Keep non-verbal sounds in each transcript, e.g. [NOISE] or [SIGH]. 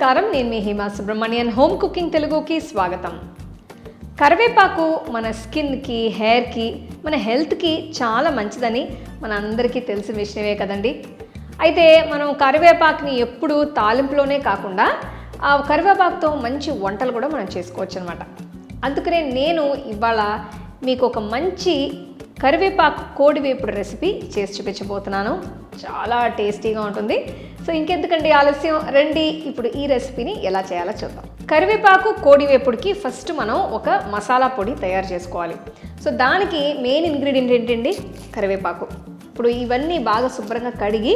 నమస్కారం. నేను మీ హిమా సుబ్రహ్మణ్యన్. హోమ్ కుకింగ్ తెలుగుకి స్వాగతం. కరివేపాకు మన స్కిన్కి హెయిర్కి మన హెల్త్కి చాలా మంచిదని మన అందరికీ తెలిసిన విషయమే కదండి. అయితే మనం కరివేపాకుని ఎప్పుడు తాలింపులోనే కాకుండా ఆ కరివేపాకుతో మంచి వంటలు కూడా మనం చేసుకోవచ్చు అనమాట అందుకనే నేను ఇవాళ మీకు ఒక మంచి కరివేపాకు కోడి వేపుడు రెసిపీ చేసి చూపించబోతున్నాను. చాలా టేస్టీగా ఉంటుంది. సో ఇంకెందుకండి ఆలస్యం? రండి ఇప్పుడు ఈ రెసిపీని ఎలా చేయాలో చూద్దాం. కరివేపాకు కోడి వేపుడికి ఫస్ట్ మనం ఒక మసాలా పొడి తయారు చేసుకోవాలి. సో దానికి మెయిన్ ఇంగ్రీడియంట్ ఏంటండి? కరివేపాకు. ఇప్పుడు ఇవన్నీ బాగా శుభ్రంగా కడిగి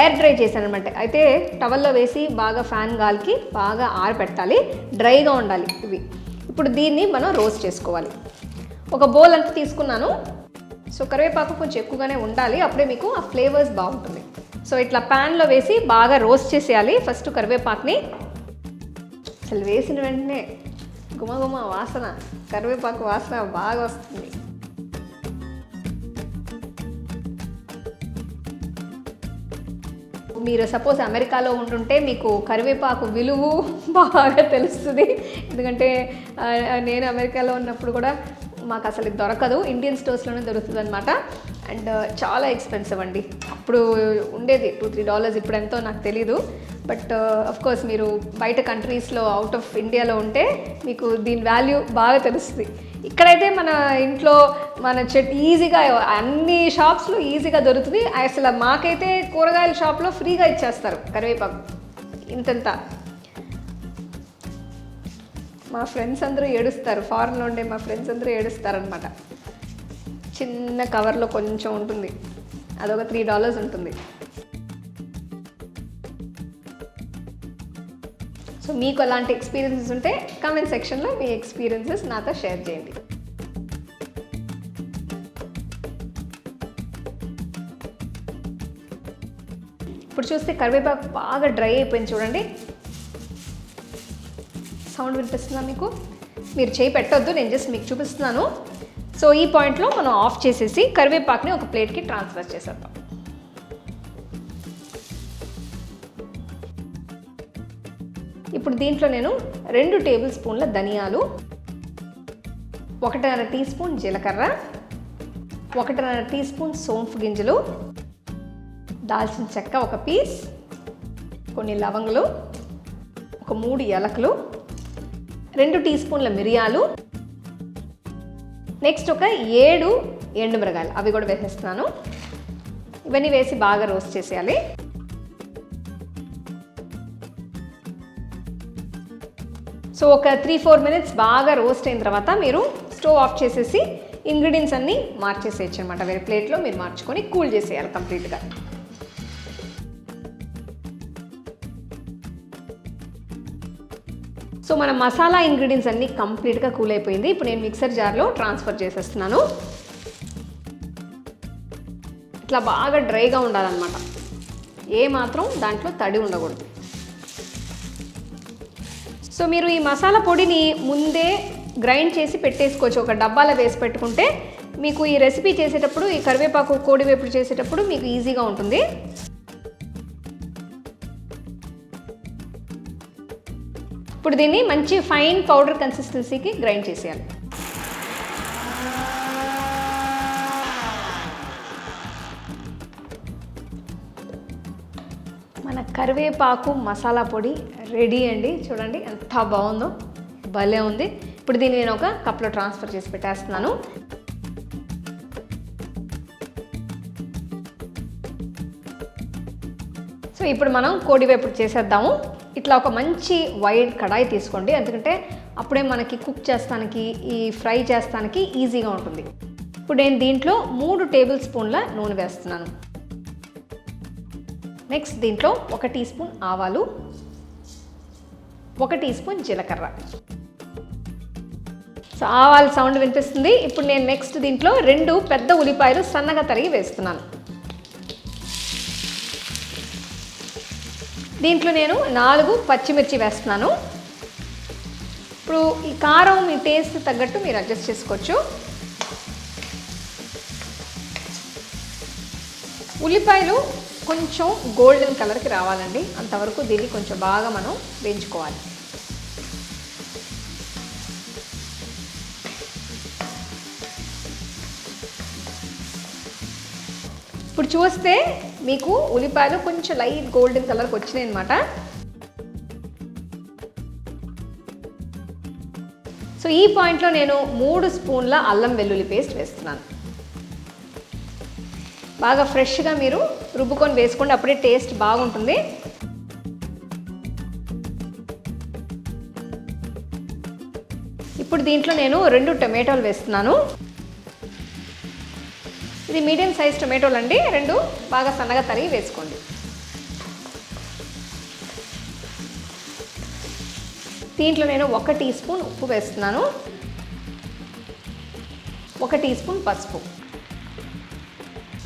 ఎయిర్ డ్రై చేశాను అనమాట అయితే టవల్లో వేసి బాగా ఫ్యాన్ గాలికి బాగా ఆరబెట్టాలి డ్రైగా ఉండాలి ఇవి. ఇప్పుడు దీన్ని మనం రోస్ట్ చేసుకోవాలి. ఒక బౌల్ అంతా తీసుకున్నాను. సో కరివేపాకు కొంచెం ఎక్కువగానే ఉండాలి. అప్పుడే మీకు ఆ ఫ్లేవర్స్ బాగుంటుంది. సో ఇట్లా ప్యాన్లో వేసి బాగా రోస్ట్ చేసేయాలి. ఫస్ట్ కరివేపాకుని. అసలు వేసిన వెంటనే గుమగుమ వాసన కరివేపాకు వాసన బాగా వస్తుంది. మీరు సపోజ్ అమెరికాలో ఉంటుంటే మీకు కరివేపాకు విలువ [LAUGHS] బాగా తెలుస్తుంది. ఎందుకంటే నేను అమెరికాలో ఉన్నప్పుడు కూడా మాకు అసలు దొరకదు. ఇండియన్ స్టోర్స్లోనే దొరుకుతుంది అనమాట అండ్ uh, చాలా ఎక్స్పెన్సివ్ అండి. అప్పుడు ఉండేది టూ త్రీ డాలర్స్ ఇప్పుడు ఎంతో నాకు తెలీదు. బట్ కోర్స్ uh, మీరు బయట కంట్రీస్లో అవుట్ ఆఫ్ ఇండియాలో ఉంటే మీకు దీని వాల్యూ బాగా తెలుస్తుంది. ఇక్కడైతే మన ఇంట్లో మన చెట్ ఈజీగా అన్ని షాప్స్లో ఈజీగా దొరుకుతుంది. అసలు మాకైతే కూరగాయల షాప్లో ఫ్రీగా ఇచ్చేస్తారు కరివేపాకు. ఇంతంత. మా ఫ్రెండ్స్ అందరూ ఏడుస్తారు. ఫారెన్లో ఉండే మా ఫ్రెండ్స్ అందరూ ఏడుస్తారనమాట చిన్న కవర్లో కొంచెం ఉంటుంది. అదొక త్రీ డాలర్స్ ఉంటుంది. సో మీకు అలాంటి ఎక్స్పీరియన్సెస్ ఉంటే కామెంట్ సెక్షన్లో మీ ఎక్స్పీరియన్సెస్ నాతో షేర్ చేయండి. ఇప్పుడు చూస్తే కరివేపాకు బాగా డ్రై అయిపోయింది చూడండి. సౌండ్ వినిపిస్తుందా మీకు? మీరు చేయి పెట్టొద్దు నేను జస్ట్ మీకు చూపిస్తున్నాను. సో ఈ పాయింట్లో మనం ఆఫ్ చేసేసి కరివేపాకుని ఒక ప్లేట్కి ట్రాన్స్ఫర్ చేసేద్దాం. ఇప్పుడు దీంట్లో నేను రెండు టేబుల్ స్పూన్ల ధనియాలు ఒకటిన్నర టీ స్పూన్ జీలకర్ర ఒకటిన్నర టీ స్పూన్ సోంపు గింజలు దాల్చిన చెక్క ఒక పీస్ కొన్ని లవంగులు ఒక మూడు యాలకులు రెండు టీ స్పూన్ల మిరియాలు. నెక్స్ట్ ఒక ఏడు ఎండుమిరగాయలు. అవి కూడా వేసేస్తున్నాను. ఇవన్నీ వేసి బాగా రోస్ట్ చేసేయాలి. సో ఒక త్రీ ఫోర్ మినిట్స్ బాగా రోస్ట్ అయిన తర్వాత మీరు స్టవ్ ఆఫ్ చేసేసి ఇంగ్రీడియంట్స్ అన్నీ మార్చేసేయచ్చు అనమాట వేరే ప్లేట్లో మీరు మార్చుకొని కూల్ చేసేయాలి కంప్లీట్గా. సో మన మసాలా ఇంగ్రీడియంట్స్ అన్నీ కంప్లీట్గా కూల్ అయిపోయింది ఇప్పుడు నేను మిక్సర్ జార్లో ట్రాన్స్ఫర్ చేసేస్తున్నాను. ఇట్లా బాగా డ్రైగా ఉండాలన్నమాట. ఏ మాత్రం దాంట్లో తడి ఉండకూడదు. సో మీరు ఈ మసాలా పొడిని ముందే గ్రైండ్ చేసి పెట్టేసుకోవచ్చు. ఒక డబ్బాలో వేసి పెట్టుకుంటే మీకు ఈ రెసిపీ చేసేటప్పుడు ఈ కరివేపాకు కోడివేపుడు చేసేటప్పుడు మీకు ఈజీగా ఉంటుంది. ఇప్పుడు దీన్ని మంచి ఫైన్ పౌడర్ కన్సిస్టెన్సీకి గ్రైండ్ చేసేయాలి. మన కరివేపాకు మసాలా పొడి రెడీ అండి. చూడండి ఎంత బాగుందో. భలే ఉంది. ఇప్పుడు దీన్ని నేను ఒక కప్లో ట్రాన్స్ఫర్ చేసి పెట్టేస్తున్నాను. ఇప్పుడు మనం కోడి వేపుడు చేసేద్దాము. ఇట్లా ఒక మంచి వైడ్ కడాయి తీసుకోండి. ఎందుకంటే అప్పుడే మనకి కుక్ చేస్తానికి ఈ ఫ్రై చేస్తానికి ఈజీగా ఉంటుంది. ఇప్పుడు నేను దీంట్లో మూడు టేబుల్ స్పూన్ల నూనె వేస్తున్నాను. నెక్స్ట్ దీంట్లో ఒక టీ స్పూన్ ఆవాలు ఒక టీ స్పూన్ జీలకర్ర. సో ఆవాల సౌండ్ వినిపిస్తుంది. ఇప్పుడు నేను నెక్స్ట్ దీంట్లో రెండు పెద్ద ఉల్లిపాయలు సన్నగా తరిగి వేస్తున్నాను. దీంట్లో నేను నాలుగు పచ్చిమిర్చి వేస్తున్నాను. ఇప్పుడు ఈ కారం మీ టేస్ట్ తగ్గట్టు మీరు అడ్జస్ట్ చేసుకోవచ్చు. ఉల్లిపాయలు కొంచెం గోల్డెన్ కలర్కి రావాలండి. అంతవరకు దీన్ని కొంచెం బాగా మనం వేయించుకోవాలి. ఇప్పుడు చూస్తే మీకు ఉల్లిపాయలు కొంచెం లైట్ గోల్డెన్ కలర్కి వచ్చినాయి అనమాట సో ఈ పాయింట్లో నేను మూడు స్పూన్ల అల్లం వెల్లుల్లి పేస్ట్ వేస్తున్నాను. బాగా ఫ్రెష్గా మీరు రుబ్బుకొని వేసుకోండి అప్పుడే టేస్ట్ బాగుంటుంది. ఇప్పుడు దీంట్లో నేను రెండు టొమాటోలు వేస్తున్నాను. ఇది మీడియం సైజ్ టొమాటోలు అండి. రెండు బాగా సన్నగా తరిగి వేసుకోండి. దీంట్లో నేను ఒక టీ స్పూన్ ఉప్పు వేస్తున్నాను. ఒక టీ స్పూన్ పసుపు.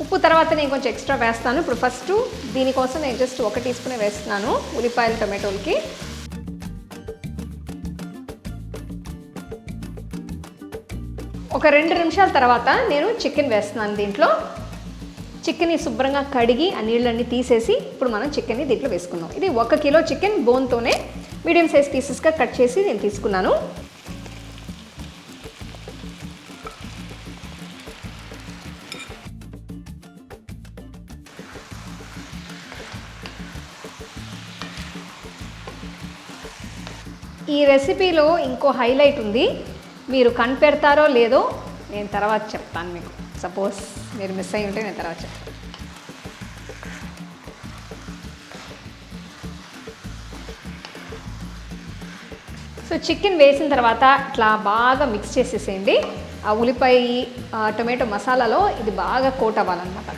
ఉప్పు తర్వాత నేను కొంచెం ఎక్స్ట్రా వేస్తాను. ఇప్పుడు ఫస్ట్ దీనికోసం నేను జస్ట్ ఒక టీ స్పూనే వేస్తున్నాను ఉల్లిపాయలు టొమాటోలకి. ఒక రెండు నిమిషాల తర్వాత నేను చికెన్ వేస్తున్నాను దీంట్లో. చికెన్ని శుభ్రంగా కడిగి ఆ నీళ్ళన్నీ తీసేసి ఇప్పుడు మనం చికెన్ని దీంట్లో వేసుకుందాం. ఇది ఒక కిలో చికెన్ బోన్తోనే మీడియం సైజ్ పీసెస్గా కట్ చేసి నేను తీసుకున్నాను. ఈ రెసిపీలో ఇంకో హైలైట్ ఉంది. మీరు కనిపెడతారో లేదో నేను తర్వాత చెప్తాను మీకు. సపోజ్ మీరు మిస్ అయ్యి ఉంటే నేను తర్వాత చెప్తాను. సో చికెన్ వేసిన తర్వాత ఇట్లా బాగా మిక్స్ చేసేసేయండి. ఆ ఉల్లిపాయ టొమాటో మసాలాలో ఇది బాగా కోట్ అవ్వాలన్నమాట.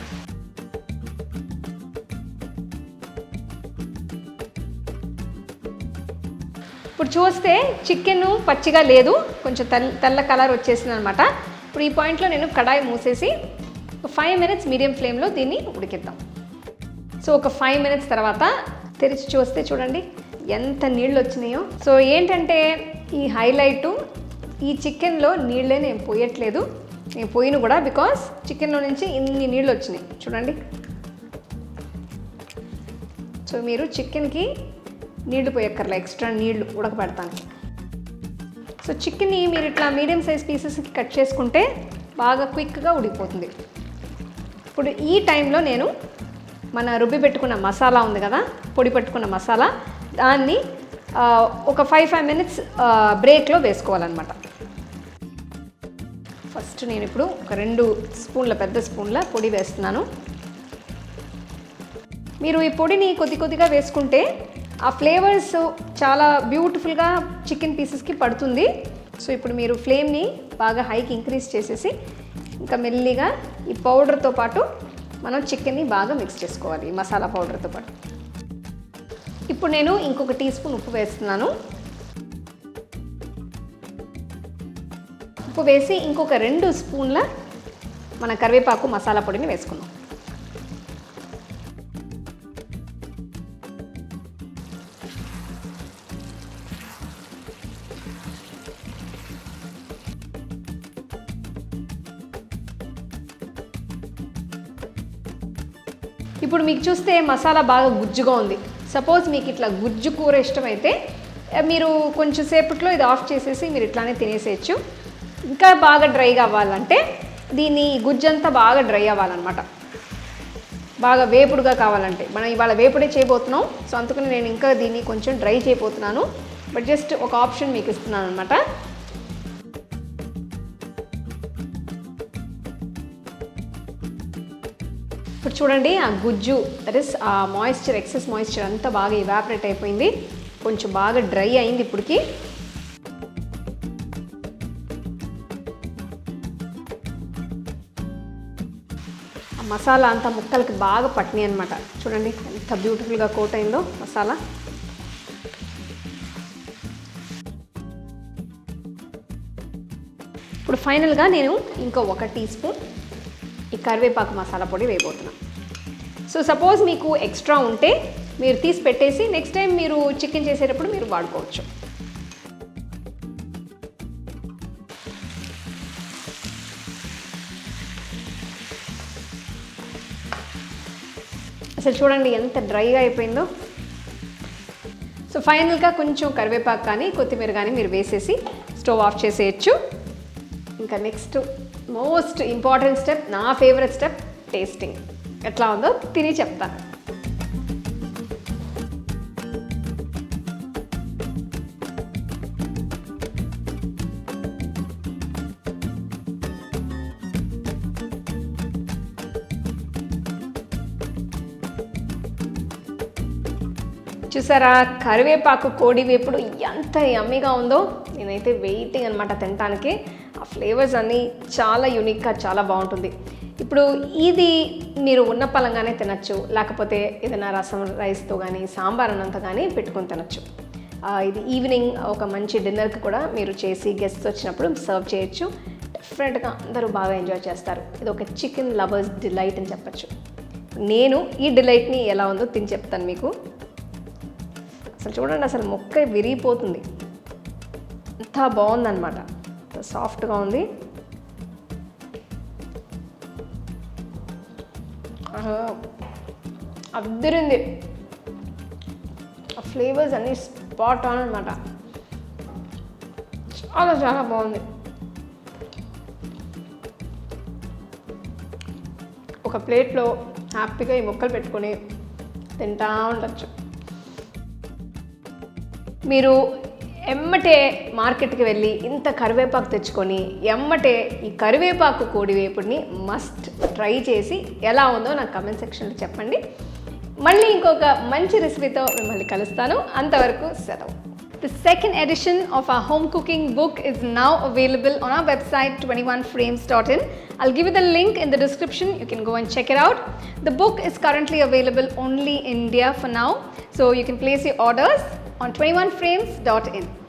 చూస్తే చికెన్ పచ్చిగా లేదు కొంచెం తెల్ల తెల్ల కలర్ వచ్చేసింది అనమాట ఇప్పుడు ఈ పాయింట్లో నేను కడాయి మూసేసి ఒక ఫైవ్ మినిట్స్ మీడియం ఫ్లేమ్లో దీన్ని ఉడికిద్దాం. సో ఒక ఫైవ్ మినిట్స్ తర్వాత తెరిచి చూస్తే చూడండి ఎంత నీళ్ళు వచ్చినాయో. సో ఏంటంటే ఈ హైలైటు ఈ చికెన్లో నీళ్ళే నేను పోయట్లేదు. నేను పోయిన కూడా బికాస్ చికెన్లో నుంచి ఇన్ని నీళ్ళు వచ్చినాయి. చూడండి. సో మీరు చికెన్కి నీళ్ళు పోయక్కర్లే ఎక్స్ట్రా నీళ్ళు ఉడకబెడతాను. సో చికెన్ని మీరు ఇట్లా మీడియం సైజ్ పీసెస్కి కట్ చేసుకుంటే బాగా క్విక్గా ఉడికిపోతుంది. ఇప్పుడు ఈ టైంలో నేను మన రుబ్బి పెట్టుకున్న మసాలా ఉంది కదా పొడి పెట్టుకున్న మసాలా దాన్ని ఒక ఫైవ్ ఫైవ్ మినిట్స్ బ్రేక్లో వేసుకోవాలన్నమాట. ఫస్ట్ నేను ఇప్పుడు ఒక రెండు స్పూన్ల పెద్ద స్పూన్ల పొడి వేస్తున్నాను. మీరు ఈ పొడిని కొద్ది కొద్దిగా వేసుకుంటే ఆ ఫ్లేవర్స్ చాలా బ్యూటిఫుల్గా చికెన్ పీసెస్కి పడుతుంది. సో ఇప్పుడు మీరు ఫ్లేమ్ని బాగా హైకి ఇంక్రీజ్ చేసేసి ఇంకా మెల్లిగా ఈ పౌడర్తో పాటు మనం చికెన్ని బాగా మిక్స్ చేసుకోవాలి ఈ మసాలా పౌడర్తో పాటు. ఇప్పుడు నేను ఇంకొక టీ స్పూన్ ఉప్పు వేస్తున్నాను. ఉప్పు వేసి ఇంకొక రెండు స్పూన్ల మన కరివేపాకు మసాలా పొడిని వేసుకుందాం. ఇప్పుడు మీకు చూస్తే మసాలా బాగా గుజ్జుగా ఉంది. సపోజ్ మీకు ఇట్లా గుజ్జు కూర ఇష్టమైతే మీరు కొంచెం సేపట్లో ఇది ఆఫ్ చేసేసి మీరు ఇట్లానే తినేసేయచ్చు. ఇంకా బాగా డ్రైగా అవ్వాలంటే దీన్ని గుజ్జంతా బాగా డ్రై అవ్వాలన్నమాట. బాగా వేపుడుగా కావాలంటే. మనం ఇవాళ వేపుడే చేయబోతున్నాం సో అందుకని నేను ఇంకా దీన్ని కొంచెం డ్రై చేయబోతున్నాను. బట్ జస్ట్ ఒక ఆప్షన్ మీకు ఇస్తున్నాను అనమాట చూడండి ఆ గుజ్జు దట్ ఇస్ ఆ మాయిశ్చర్ ఎక్సెస్ మాయిశ్చర్ అంతా బాగా ఇవాపరేట్ అయిపోయింది. కొంచెం బాగా డ్రై అయింది ఇప్పటికి. మసాలా అంతా ముక్కలకి బాగా పట్టినాయి అనమాట చూడండి ఎంత బ్యూటిఫుల్గా కోట్ అయిందో మసాలా. ఇప్పుడు ఫైనల్గా నేను ఇంకో ఒక టీ స్పూన్ ఈ కరివేపాకు మసాలా పొడి వేయబోతున్నాను సో సపోజ్ మీకు ఎక్స్ట్రా ఉంటే మీరు తీసి పెట్టేసి నెక్స్ట్ టైం మీరు చికెన్ చేసేటప్పుడు మీరు వాడుకోవచ్చు. అసలు చూడండి ఎంత డ్రైగా అయిపోయిందో. సో ఫైనల్గా కొంచెం కరివేపాకు కానీ కొత్తిమీర కానీ మీరు వేసేసి స్టవ్ ఆఫ్ చేసేయచ్చు. ఇంకా నెక్స్ట్ మోస్ట్ ఇంపార్టెంట్ స్టెప్ నా ఫేవరెట్ స్టెప్ టేస్టింగ్ ఎట్లా ఉందో తిని చెప్తాను చూసారా? కరివేపాకు కోడి వేపుడు ఎంత యమ్మీగా ఉందో? నేనైతే వెయిటింగ్ అనమాట తినటానికి. ఆ ఫ్లేవర్స్ అన్నీ చాలా యూనిక్గా చాలా బాగుంటుంది. ఇప్పుడు ఇది మీరు ఉన్న పలంగానే తినచ్చు లేకపోతే ఏదైనా రసం రైస్తో కానీ సాంబార్ అన్నంతా కానీ పెట్టుకొని తినచ్చు. ఇది ఈవినింగ్ ఒక మంచి డిన్నర్కి కూడా మీరు చేసి గెస్ట్స్ వచ్చినప్పుడు సర్వ్ చేయొచ్చు. డెఫినెట్గా అందరూ బాగా ఎంజాయ్ చేస్తారు. ఇది ఒక చికెన్ లవర్స్ డిలైట్ అని చెప్పచ్చు. నేను ఈ డిలైట్ని ఎలా ఉందో తిని చెప్తాను మీకు. అసలు చూడండి అసలు మొక్క విరిగిపోతుంది. అంత బాగుందన్నమాట. సాఫ్ట్గా ఉంది. అద్దరింది. ఆ ఫ్లేవర్స్ అన్నీ స్పాట్ ఆన్ అనమాట చాలా చాలా బాగుంది. ఒక ప్లేట్లో హ్యాపీగా ఈ ముక్కలు పెట్టుకొని తింటా ఉండొచ్చు. మీరు ఎమ్మటే మార్కెట్కి వెళ్ళి ఇంత కరివేపాకు తెచ్చుకొని ఎమ్మటే ఈ కరివేపాకు కోడివేపుడిని మస్ట్ ట్రై చేసి ఎలా ఉందో నాకు కమెంట్ సెక్షన్లో చెప్పండి మళ్ళీ ఇంకొక మంచి రెసిపీతో మిమ్మల్ని కలుస్తాను అంతవరకు సెలవు The second edition of our home cooking book is now available on our website 21frames.in. I'll give you the link in the description. You can go and check it out. The book is currently available only in India for now, so you can place your orders on 21frames.in.